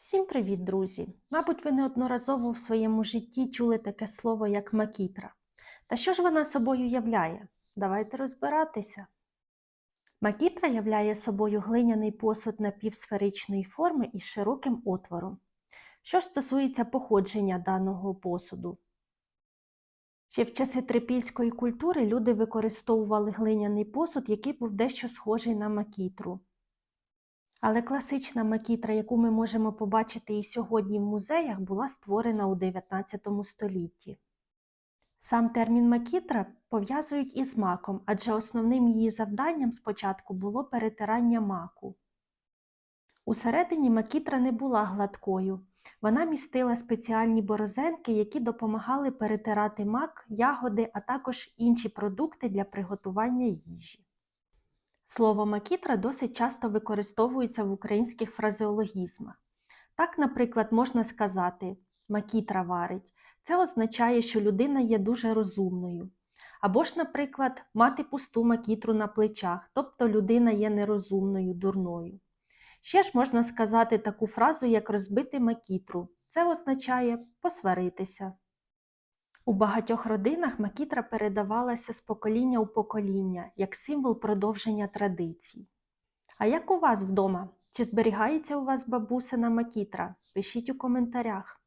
Всім привіт, друзі! Мабуть, ви неодноразово в своєму житті чули таке слово, як макітра. Та що ж вона собою являє? Давайте розбиратися. Макітра являє собою глиняний посуд напівсферичної форми із широким отвором. Що ж стосується походження даного посуду, Ще в часи трипільської культури люди використовували глиняний посуд, який був дещо схожий на макітру. Але класична макітра, яку ми можемо побачити і сьогодні в музеях, була створена у 19 столітті. Сам термін макітра пов'язують із маком, адже основним її завданням спочатку було перетирання маку. Усередині макітра не була гладкою. Вона містила спеціальні борозенки, які допомагали перетирати мак, ягоди, а також інші продукти для приготування їжі. Слово макітра досить часто використовується в українських фразеологізмах. Так, наприклад, можна сказати макітра варить. Це означає, що людина є дуже розумною. Або ж, наприклад, мати пусту макітру на плечах, тобто людина є нерозумною, дурною. Ще ж можна сказати таку фразу, як розбити макітру. Це означає посваритися. У багатьох родинах макітра передавалася з покоління у покоління як символ продовження традицій. А як у вас вдома? Чи зберігається у вас бабусина макітра? Пишіть у коментарях.